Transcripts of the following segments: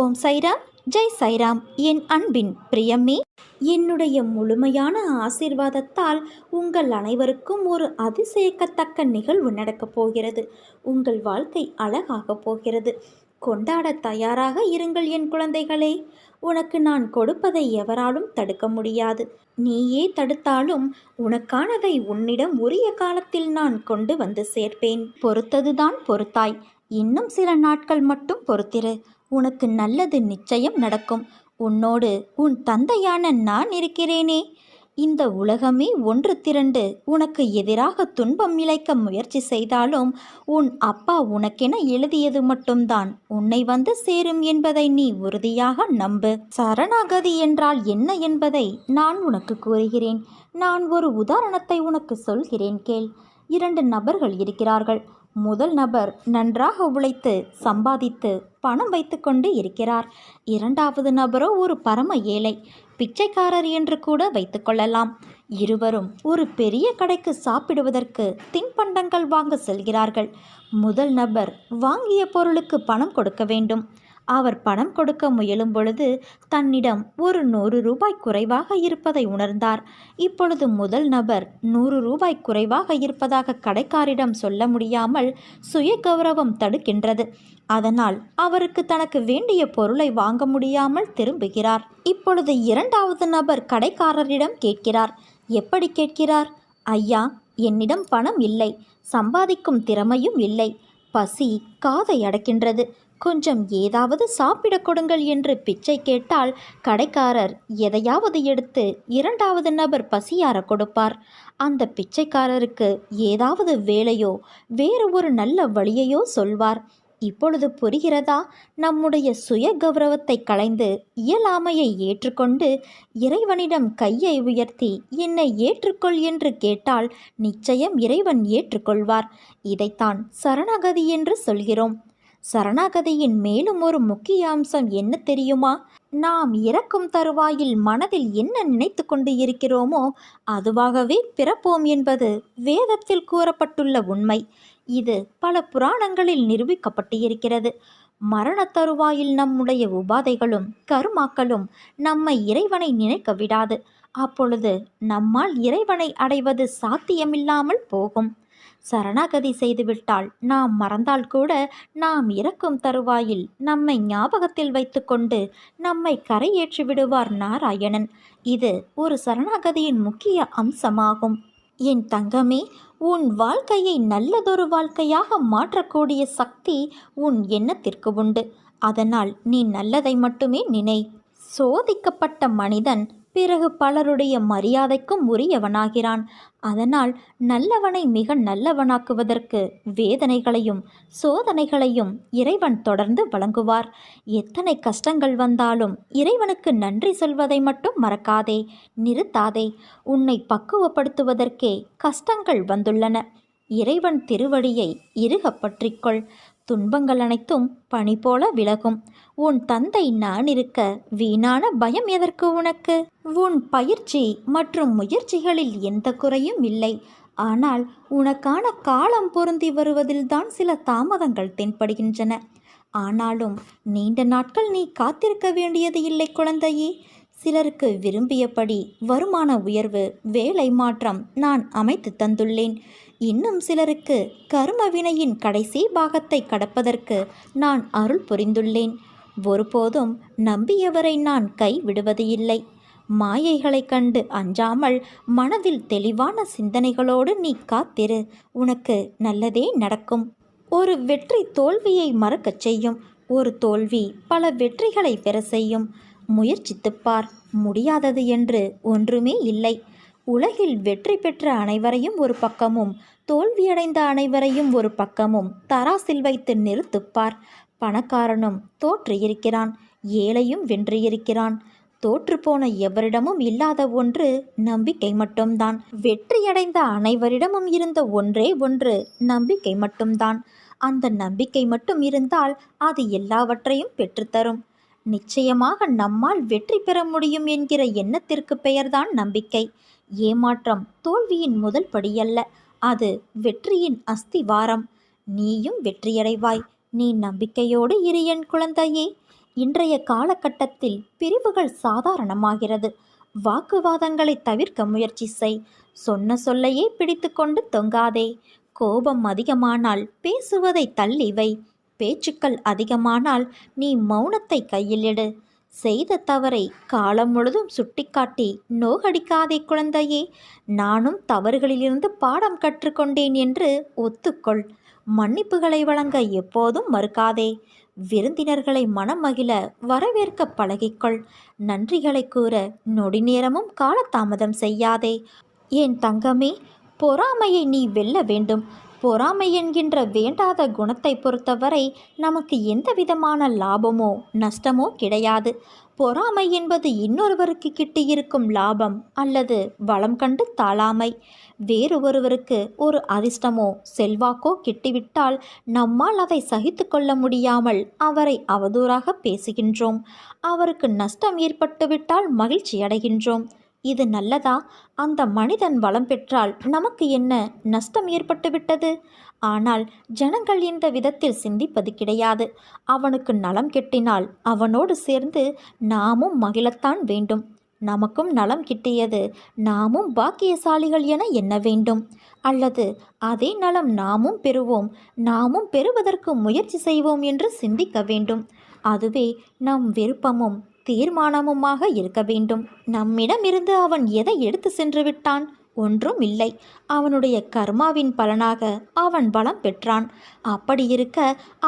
ஓம் சைராம். ஜெய் சைராம். என் அன்பின் பிரியமே என்னுடைய முழுமையான ஆசீர்வாதத்தால் உங்கள் அனைவருக்கும் ஒரு அதிசயக்கத்தக்க நிகழ்வு நடக்கப் போகிறது. உங்கள் வாழ்க்கை அழகாகப் போகிறது. கொண்டாட தயாராக இருங்கள் என் குழந்தைகளே. உனக்கு நான் கொடுப்பதை எவராலும் தடுக்க முடியாது. நீயே தடுத்தாலும் உனக்கானதை உன்னிடம் உரிய காலத்தில் நான் கொண்டு வந்து சேர்ப்பேன். பொறுத்ததுதான் பொறுத்தாய். இன்னும் சில நாட்கள் மட்டும் பொறுத்திரு. உனக்கு நல்லது நிச்சயம் நடக்கும். உன்னோடு உன் தந்தையான நான் இருக்கிறேனே. இந்த உலகமே ஒன்று திரண்டு உனக்கு எதிராக துன்பம் இழைக்க முயற்சி செய்தாலும் உன் அப்பா உனக்கென எழுதியது மட்டும்தான். உன்னை வந்து சேரும் என்பதை நீ உறுதியாக நம்பு. சரணாகதி என்றால் என்ன என்பதை நான் உனக்கு கூறுகிறேன். நான் ஒரு உதாரணத்தை உனக்கு சொல்கிறேன் கேள். இரண்டு நபர்கள் இருக்கிறார்கள். முதல் நபர் நன்றாக உழைத்து சம்பாதித்து பணம் வைத்துக்கொண்டு இருக்கிறார். இரண்டாவது நபரோ ஒரு பரம ஏழை பிச்சைக்காரர் என்று கூட வைத்துக்கொள்ளலாம் இருவரும் ஒரு பெரிய கடைக்கு சாப்பிடுவதற்கு தின்பண்டங்கள் வாங்க செல்கிறார்கள். முதல் நபர் வாங்கிய பொருளுக்கு பணம் கொடுக்க வேண்டும். அவர் பணம் கொடுக்க முயலும் பொழுது தன்னிடம் ஒரு நூறு ரூபாய் குறைவாக இருப்பதை உணர்ந்தார். இப்பொழுது முதல் நபர் நூறு ரூபாய் குறைவாக இருப்பதாக கடைக்காரிடம் சொல்ல முடியாமல் சுய கௌரவம் தடுக்கின்றது. அதனால் அவருக்கு தனக்கு வேண்டிய பொருளை வாங்க முடியாமல் திரும்புகிறார். இப்பொழுது இரண்டாவது நபர் கடைக்காரரிடம் கேட்கிறார். எப்படி கேட்கிறார்? ஐயா என்னிடம் பணம் இல்லை. சம்பாதிக்கும் திறமையும் இல்லை. பசி காதை அடக்கின்றது. கொஞ்சம் ஏதாவது சாப்பிட கொடுங்கள் என்று பிச்சை கேட்டால் கடைக்காரர் எதையாவது எடுத்து இரண்டாவது நபர் பசியார கொடுப்பார். அந்த பிச்சைக்காரருக்கு ஏதாவது வேலையோ வேறு ஒரு நல்ல வழியையோ சொல்வார். இப்பொழுது புரிகிறதா? நம்முடைய சுய கௌரவத்தை களைந்து இயலாமையை ஏற்றுக்கொண்டு இறைவனிடம் கையை உயர்த்தி என்னை ஏற்றுக்கொள் என்று கேட்டால் நிச்சயம் இறைவன் ஏற்றுக்கொள்வார். இதைத்தான் சரணாகதி என்று சொல்கிறோம். சரணாகதியின் மேலும் ஒரு முக்கிய அம்சம் என்ன தெரியுமா? நாம் இறக்கும் தருவாயில் மனதில் என்ன நினைத்து கொண்டு இருக்கிறோமோ அதுவாகவே பிறப்போம் என்பது வேதத்தில் கூறப்பட்டுள்ள உண்மை. இது பல புராணங்களில் நிரூபிக்கப்பட்டு இருக்கிறது மரண தருவாயில் நம்முடைய உபாதைகளும் கருமாக்களும் நம்மை இறைவனை நினைக்க விடாது. அப்பொழுது நம்மால் இறைவனை அடைவது சாத்தியமில்லாமல் போகும். சரணாகதி செய்துவிட்டால் நாம் மறந்தால் கூட நாம் இறக்கும் தருவாயில் நம்மை ஞாபகத்தில் வைத்துக்கொண்டு நம்மை கரையேற்றி விடுவார் நாராயணன். இது ஒரு சரணாகதியின் முக்கிய அம்சமாகும். என் தங்கமே உன் வாழ்க்கையை நல்லதொரு வாழ்க்கையாக மாற்றக்கூடிய சக்தி உன் எண்ணத்திற்கு உண்டு. அதனால் நீ நல்லதை மட்டுமே நினை. சோதிக்கப்பட்ட மனிதன் பிறகு பலருடைய மரியாதைக்கும் உரியவனாகிறான். அதனால் நல்லவனை மிக நல்லவனாக்குவதற்கு வேதனைகளையும் சோதனைகளையும் இறைவன் தொடர்ந்து வழங்குவார். எத்தனை கஷ்டங்கள் வந்தாலும் இறைவனுக்கு நன்றி சொல்வதை மட்டும் மறக்காதே நிறுத்தாதே. உன்னை பக்குவப்படுத்துவதற்கே கஷ்டங்கள் வந்துள்ளன. இறைவன் திருவடியை இறுக பற்றிக்கொள். துன்பங்கள் அனைத்தும் பனி போல விலகும். உன் தந்தை நான் இருக்க வீணான பயம் எதற்கு உனக்கு? உன் பயிற்சி மற்றும் முயற்சிகளில் எந்த குறையும் இல்லை. ஆனால் உனக்கான காலம் பொருந்தி வருவதில்தான் சில தாமதங்கள் தென்படுகின்றன. ஆனாலும் நீண்ட நாட்கள் நீ காத்திருக்க வேண்டியது இல்லை குழந்தையே. சிலருக்கு விரும்பியபடி வருமான உயர்வு வேலை மாற்றம் நான் அமைத்து தந்துள்ளேன். இன்னும் சிலருக்கு கரும வினையின் கடைசி பாகத்தை கடப்பதற்கு நான் அருள் புரிந்துள்ளேன். ஒருபோதும் நம்பியவரை நான் கைவிடுவது இல்லை. மாயைகளைக் கண்டு அஞ்சாமல் மனதில் தெளிவான சிந்தனைகளோடு நீ காத்திரு. உனக்கு நல்லதே நடக்கும். ஒரு வெற்றி தோல்வியை மறக்கச் செய்யும். ஒரு தோல்வி பல வெற்றிகளை பெற செய்யும். முயற்சித்துப்பார். முடியாதது என்று ஒன்றுமே இல்லை. உலகில் வெற்றி பெற்ற அனைவரையும் ஒரு பக்கமும் தோல்வியடைந்த அனைவரையும் ஒரு பக்கமும் தராசில் வைத்து நிறுத்துப்பார். பணக்காரனும் தோற்று இருக்கிறான் ஏழையும் வென்று இருக்கிறான் தோற்றுப்போன எவரிடமும் இல்லாத ஒன்று நம்பிக்கை மட்டும்தான். வெற்றியடைந்த அனைவரிடமும் இருந்த ஒன்றே ஒன்று நம்பிக்கை மட்டும்தான். அந்த நம்பிக்கை மட்டும் இருந்தால் அது எல்லாவற்றையும் பெற்றுத்தரும். நிச்சயமாக நம்மால் வெற்றி பெற முடியும் என்கிற எண்ணத்திற்கு பெயர்தான் நம்பிக்கை. ஏமாற்றம் தோல்வியின் முதல் படியல்ல. அது வெற்றியின் அஸ்திவாரம். நீயும் வெற்றியடைவாய். நீ நம்பிக்கையோடு இரு என் குழந்தையே. இன்றைய காலகட்டத்தில் பிரிவுகள் சாதாரணமாகிறது. வாக்குவாதங்களை தவிர்க்க முயற்சி செய். சொன்ன சொல்லையே பிடித்துக்கொண்டு தொங்காதே. கோபம் அதிகமானால் பேசுவதை தள்ளி வை. பேச்சுக்கள் அதிகமானால் நீ மௌனத்தை கையில் எடு செய்த தவறை காலம் முழுதும் சுட்டிக்காட்டி நோகடிக்காதே குழந்தையே. நானும் தவறுகளிலிருந்து பாடம் கற்றுக்கொண்டேன் என்று ஒத்துக்கொள். மன்னிப்புகளை வழங்க எப்போதும் மறுக்காதே. விருந்தினர்களை மனம் மகிழ வரவேற்க பழகிக்கொள். நன்றிகளை கூற நொடி நேரமும் காலதாமதம் செய்யாதே. என் தங்கமே பொறாமையை நீ வெல்ல வேண்டும். பொறாமை என்கின்ற வேண்டாத குணத்தை பொறுத்தவரை நமக்கு எந்த விதமான லாபமோ நஷ்டமோ கிடையாது. பொறாமை என்பது இன்னொருவருக்கு கிட்டியிருக்கும் லாபம் அல்லது வளம் கண்டு தாழாமை. வேறு ஒருவருக்கு ஒரு அதிர்ஷ்டமோ செல்வாக்கோ கிட்டிவிட்டால் நம்மால் அதை சகித்து கொள்ள முடியாமல் அவரை அவதூறாக பேசுகின்றோம். அவருக்கு நஷ்டம் ஏற்பட்டுவிட்டால் மகிழ்ச்சி அடைகின்றோம் இது நல்லதா? அந்த மனிதன் வளம் பெற்றால் நமக்கு என்ன நஷ்டம் ஏற்பட்டுவிட்டது? ஆனால் ஜனங்கள் இந்த விதத்தில் சிந்திப்பது கிடையாது. அவனுக்கு நலம் கெட்டினால் அவனோடு சேர்ந்து நாமும் மகிழத்தான் வேண்டும். நமக்கும் நலம் கிட்டியது நாமும் பாக்கியசாலிகள் என எண்ண வேண்டும். அல்லது அதே நலம் நாமும் பெறுவோம் நாமும் பெறுவதற்கு முயற்சி செய்வோம் என்று சிந்திக்க வேண்டும். அதுவே நம் விருப்பமும். தீர்மானமுமாக இருக்க வேண்டும். நம்மிடமிருந்து அவன் எதை எடுத்து சென்று விட்டான்? ஒன்றும் இல்லை. அவனுடைய கர்மாவின் பலனாக அவன் பலம் பெற்றான். அப்படி இருக்க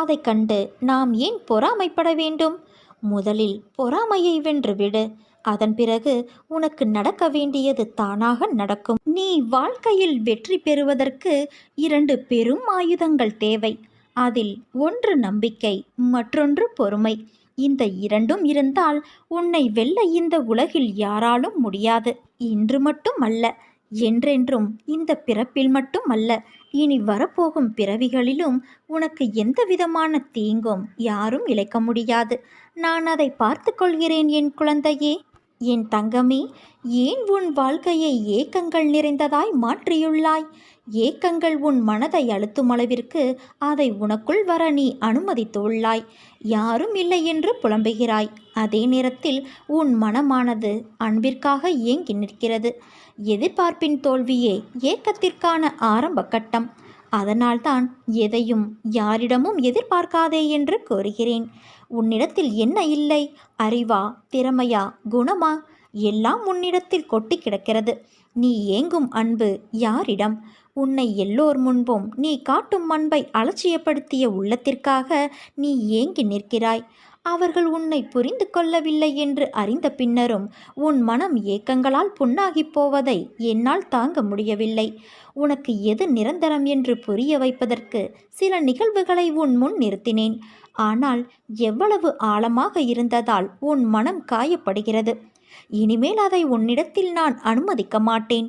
அதை கண்டு நாம் ஏன் பொறாமைப்பட வேண்டும்? முதலில் பொறாமையை வென்றுவிடு அதன் பிறகு உனக்கு நடக்க வேண்டியது தானாக நடக்கும். நீ வாழ்க்கையில் வெற்றி பெறுவதற்கு இரண்டு பெரும் ஆயுதங்கள் தேவை. அதில் ஒன்று நம்பிக்கை மற்றொன்று பொறுமை. இந்த இரண்டும் இருந்தால் உன்னை வெல்ல இந்த உலகில் யாராலும் முடியாது. இன்று மட்டும் அல்ல என்றென்றும் இந்த பிறப்பில் மட்டும் அல்ல இனி வரப்போகும் பிறவிகளிலும் உனக்கு எந்த விதமான தீங்கும் யாரும் இழைக்க முடியாது. நான் அதை பார்த்து கொள்கிறேன் என் குழந்தையே. என் தங்கமே ஏன் உன் வாழ்க்கையை ஏக்கங்கள் நிறைந்ததாய் மாற்றியுள்ளாய்? ஏக்கங்கள் உன் மனதை அழுத்தும் அளவிற்கு அதை உனக்குள் வர நீ அனுமதித்துள்ளாய். யாரும் இல்லை என்று புலம்புகிறாய். அதே நேரத்தில் உன் மனமானது அன்பிற்காக ஏங்கி நிற்கிறது. எதிர்பார்ப்பின் தோல்வியே ஏக்கத்திற்கான ஆரம்ப கட்டம். அதனால்தான் எதையும் யாரிடமும் எதிர்பார்க்காதே என்று கூறுகிறேன். உன்னிடத்தில் என்ன இல்லை? அறிவா? திறமையா? குணமா? எல்லாம் உன்னிடத்தில் கொட்டி கிடக்கிறது. நீ ஏங்கும் அன்பு யாரிடம்? உன்னை எல்லோர் முன்பும் நீ காட்டும் அன்பை அலட்சியப்படுத்திய உள்ளத்திற்காக நீ ஏங்கி நிற்கிறாய். அவர்கள் உன்னை புரிந்து கொள்ளவில்லை என்று அறிந்த பின்னரும் உன் மனம் ஏக்கங்களால் புண்ணாகிப் போவதை என்னால் தாங்க முடியவில்லை. உனக்கு எது நிரந்தரம் என்று புரிய வைப்பதற்கு சில நிகழ்வுகளை உன் முன் நிறுத்தினேன். ஆனால் எவ்வளவு ஆழமாக இருந்ததால் உன் மனம் காயப்படுகிறது. இனிமேல் அதை உன்னிடத்தில் நான் அனுமதிக்க மாட்டேன்.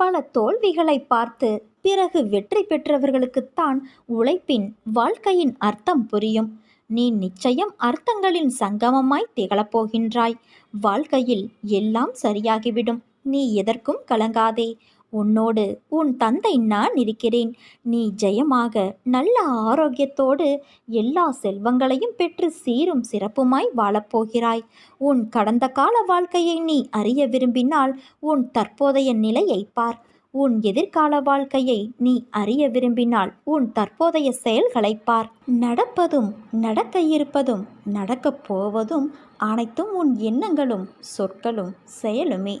பல தோல்விகளை பார்த்து பிறகு வெற்றி பெற்றவர்களுக்குத்தான் உழைப்பின் வாழ்க்கையின் அர்த்தம் புரியும். நீ நிச்சயம் அர்த்தங்களின் சங்கமமாய் திகழப்போகின்றாய். வாழ்க்கையில் எல்லாம் சரியாகிவிடும். நீ எதற்கும் கலங்காதே. உன்னோடு உன் தந்தை நான் இருக்கிறேன். நீ ஜெயமாக நல்ல ஆரோக்கியத்தோடு எல்லா செல்வங்களையும் பெற்று சீரும் சிறப்புமாய் வாழப்போகிறாய். உன் கடந்த கால வாழ்க்கையை நீ அறிய விரும்பினால் உன் தற்போதைய நிலையை பார். உன் எதிர்கால வாழ்க்கையை நீ அறிய விரும்பினால் உன் தற்போதைய செயல்களை பார். நடப்பதும் நடக்க இருப்பதும் நடக்கப் போவதும் அனைத்தும் உன் எண்ணங்களும் சொற்களும் செயலுமே.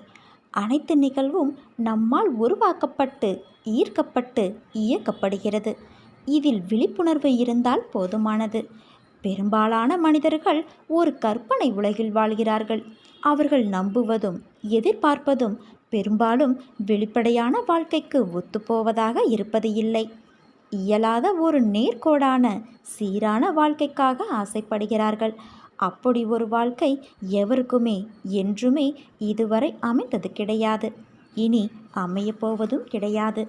அனைத்து நிகழ்வும் நம்மால் உருவாக்கப்பட்டு ஈர்க்கப்பட்டு இயக்கப்படுகிறது. இதில் விழிப்புணர்வு இருந்தால் போதுமானது. பெரும்பாலான மனிதர்கள் ஒரு கற்பனை உலகில் வாழ்கிறார்கள். அவர்கள் நம்புவதும் எதிர்பார்ப்பதும் பெரும்பாலும் வெளிப்படையான வாழ்க்கைக்கு ஒத்துப்போவதாக இருப்பது இல்லை. இயலாத ஒரு நேர்கோடான சீரான வாழ்க்கைக்காக ஆசைப்படுகிறார்கள். அப்படி ஒரு வாழ்க்கை எவருக்குமே என்றுமே இதுவரை அமைந்தது கிடையாது. இனி அமையப் போவதும் கிடையாது.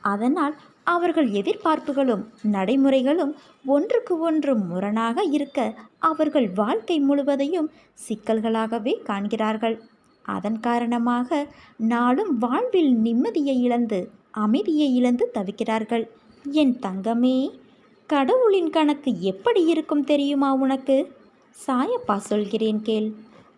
அதனால் அவர்கள் எதிர்பார்ப்புகளும் நடைமுறைகளும் ஒன்றுக்கு ஒன்று முரணாக இருக்க அவர்கள் வாழ்க்கை முழுவதையும் சிக்கல்களாகவே காண்கிறார்கள். அதன் காரணமாக நாளும் வாழ்வில் நிம்மதியை இழந்து அமைதியை இழந்து தவிக்கிறார்கள். என் தங்கமே கடவுளின் கணக்கு எப்படி இருக்கும் தெரியுமா உனக்கு? சாயப்பா சொல்கிறேன் கேள்.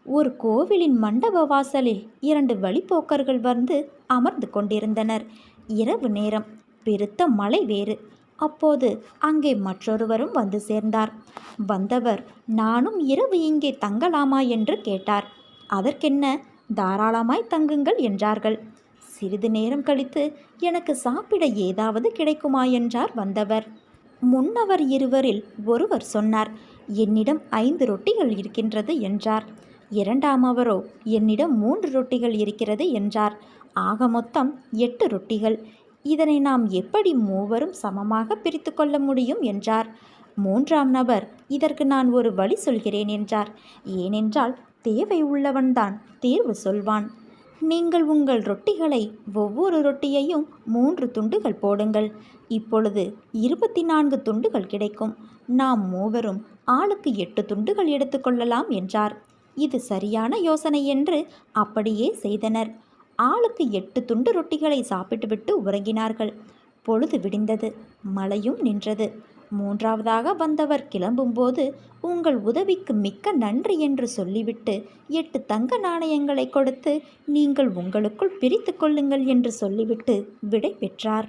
ஒரு கோவிலின் மண்டப வாசலில் இரண்டு வழிப்போக்கர்கள் வந்து அமர்ந்து கொண்டிருந்தனர். இரவு நேரம். பெருத்த மழை வேறு. அப்போது அங்கே மற்றொருவரும் வந்து சேர்ந்தார். வந்தவர் நானும் இரவு இங்கே தங்கலாமா? என்று கேட்டார். அதற்கென்ன? தாராளமாய் தங்குங்கள் என்றார்கள். சிறிது நேரம் கழித்து எனக்கு சாப்பிட ஏதாவது கிடைக்குமா? என்றார் வந்தவர். முன்னவர் இருவரில் ஒருவர் சொன்னார். என்னிடம் ஐந்து ரொட்டிகள் இருக்கின்றது என்றார். இரண்டாம் அவரோ என்னிடம் மூன்று ரொட்டிகள் இருக்கிறது என்றார். ஆக மொத்தம் எட்டு ரொட்டிகள். இதனை நாம் எப்படி மூவரும் சமமாக பிரித்து கொள்ள முடியும் என்றார். மூன்றாம் நபர் இதற்கு நான் ஒரு வழி சொல்கிறேன் என்றார். ஏனென்றால் தேவை உள்ளவன்தான் தேர்வு சொல்வான். நீங்கள் உங்கள் ரொட்டிகளை ஒவ்வொரு ரொட்டியையும் மூன்று துண்டுகள் போடுங்கள். இப்பொழுது இருபத்தி நான்கு துண்டுகள் கிடைக்கும். நாம் மூவரும் ஆளுக்கு எட்டு துண்டுகள் எடுத்துக்கொள்ளலாம் என்றார். இது சரியான யோசனை என்று அப்படியே செய்தனர். ஆளுக்கு எட்டு துண்டு ரொட்டிகளை சாப்பிட்டுவிட்டு உறங்கினார்கள். பொழுது விடிந்தது. மழையும் நின்றது. மூன்றாவதாக வந்தவர் கிளம்பும்போது உங்கள் உதவிக்கு மிக்க நன்றி என்று சொல்லிவிட்டு எட்டு தங்க நாணயங்களை கொடுத்து நீங்கள் உங்களுக்குள் பிரித்து கொள்ளுங்கள் என்று சொல்லிவிட்டு விடை பெற்றார்.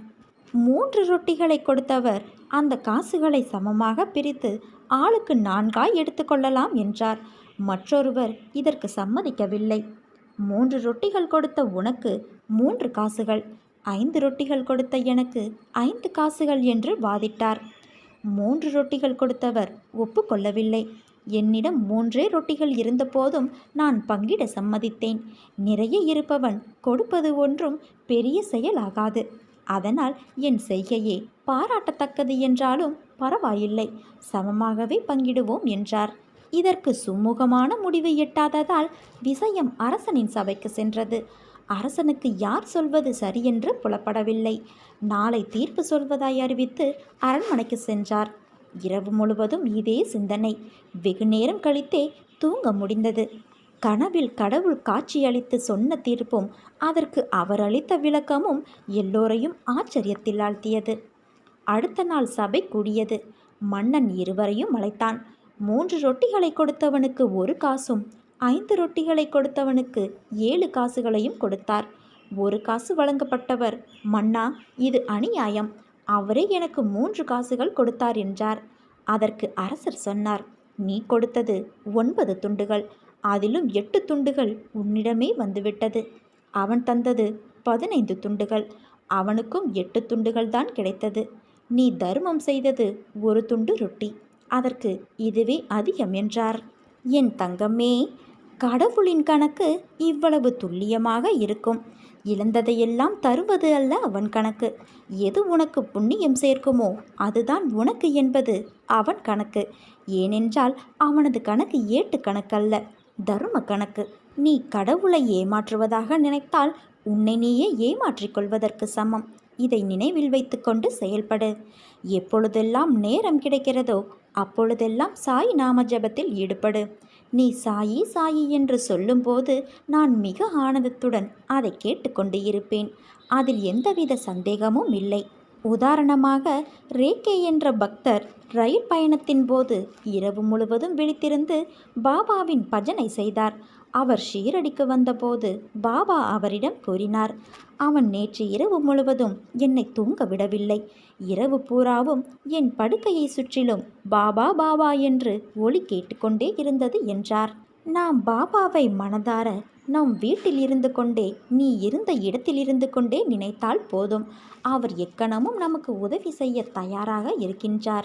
மூன்று ரொட்டிகளை கொடுத்தவர் அந்த காசுகளை சமமாக பிரித்து ஆளுக்கு நான்காய் எடுத்துக்கொள்ளலாம் என்றார். மற்றொருவர் இதற்கு சம்மதிக்கவில்லை. மூன்று ரொட்டிகள் கொடுத்த உனக்கு மூன்று காசுகள். ஐந்து ரொட்டிகள் கொடுத்த எனக்கு ஐந்து காசுகள் என்று வாதிட்டார். மூன்று ரொட்டிகள் கொடுத்தவர் ஒப்புக்கொள்ளவில்லை என்னிடம் மூன்றே ரொட்டிகள் இருந்தபோதும் நான் பங்கிட சம்மதித்தேன். நிறைய இருப்பவன் கொடுப்பது ஒன்றும் பெரிய செயலாகாது. அதனால் என் செய்கையே பாராட்டத்தக்கது என்றாலும் பரவாயில்லை. சமமாகவே பங்கிடுவோம் என்றார். இதற்கு சுமூகமான முடிவு எட்டாததால் விஷயம் அரசனின் சபைக்கு சென்றது. அரசனுக்கு யார் சொல்வது சரியென்று புலப்படவில்லை. நாளை தீர்ப்பு சொல்வதாய் அறிவித்து அரண்மனைக்கு சென்றார். இரவு முழுவதும் இதே சிந்தனை. வெகு நேரம் கழித்தே தூங்க முடிந்தது. கனவில் கடவுள் காட்சியளித்து சொன்ன தீர்ப்பும் அதற்கு அவர் அளித்த விளக்கமும் எல்லோரையும் ஆச்சரியத்தில் ஆழ்த்தியது. அடுத்த நாள் சபை கூடியது. மன்னன் இருவரையும் அழைத்தான். மூன்று ரொட்டிகளை கொடுத்தவனுக்கு ஒரு காசும் ஐந்து ரொட்டிகளை கொடுத்தவனுக்கு ஏழு காசுகளையும் கொடுத்தார். ஒரு காசு வழங்கப்பட்டவர் மன்னா இது அநியாயம். அவரே எனக்கு மூன்று காசுகள் கொடுத்தார் என்றார். அதற்கு அரசர் சொன்னார் நீ கொடுத்தது ஒன்பது துண்டுகள். அதிலும் எட்டு துண்டுகள் உன்னிடமே வந்துவிட்டது. அவன் தந்தது பதினைந்து துண்டுகள். அவனுக்கும் எட்டு துண்டுகள் தான் கிடைத்தது. நீ தர்மம் செய்தது ஒரு துண்டு ரொட்டி. அதற்கு இதுவே அதிகம் என்றார். என் தங்கமே கடவுளின் கணக்கு இவ்வளவு துல்லியமாக இருக்கும். இழந்ததையெல்லாம் தருவது அல்ல அவன் கணக்கு. எது உனக்கு புண்ணியம் சேர்க்குமோ அதுதான் உனக்கு என்பது அவன் கணக்கு. ஏனென்றால் அவனது கணக்கு ஏட்டு கணக்கல்ல. தர்ம கணக்கு. நீ கடவுளை ஏமாற்றுவதாக நினைத்தால் உன்னை நீயே ஏமாற்றிக் கொள்வதற்கு சமம். இதை நினைவில் வைத்துக்கொண்டு செயல்படு. எப்பொழுதெல்லாம் நேரம் கிடைக்கிறதோ அப்பொழுதெல்லாம் சாய் நாம ஜபத்தில் ஈடுபடு. நீ சாயி சாயி என்று சொல்லும்போது நான் மிக ஆனந்தத்துடன் அதை கேட்டுக்கொண்டு இருப்பேன். அதில் எந்தவித சந்தேகமும் இல்லை. உதாரணமாக ரேகே என்ற பக்தர் ரயில் பயணத்தின் போது இரவு முழுவதும் விழித்திருந்து பாபாவின் பஜனை செய்தார். அவர் ஷீரடிக்கு வந்தபோது பாபா அவரிடம் கூறினார் அவன் நேற்று இரவு முழுவதும் என்னை தூங்க விடவில்லை. இரவு பூராவும் என் படுக்கையை சுற்றிலும் பாபா பாபா என்று ஒலி கேட்டுக்கொண்டே இருந்தது என்றார். நாம் பாபாவை மனதார நம் வீட்டில் இருந்து கொண்டே நீ இருந்த இடத்தில் இருந்து கொண்டே நினைத்தால் போதும். அவர் எக்கணமும் நமக்கு உதவி செய்ய தயாராக இருக்கின்றார்.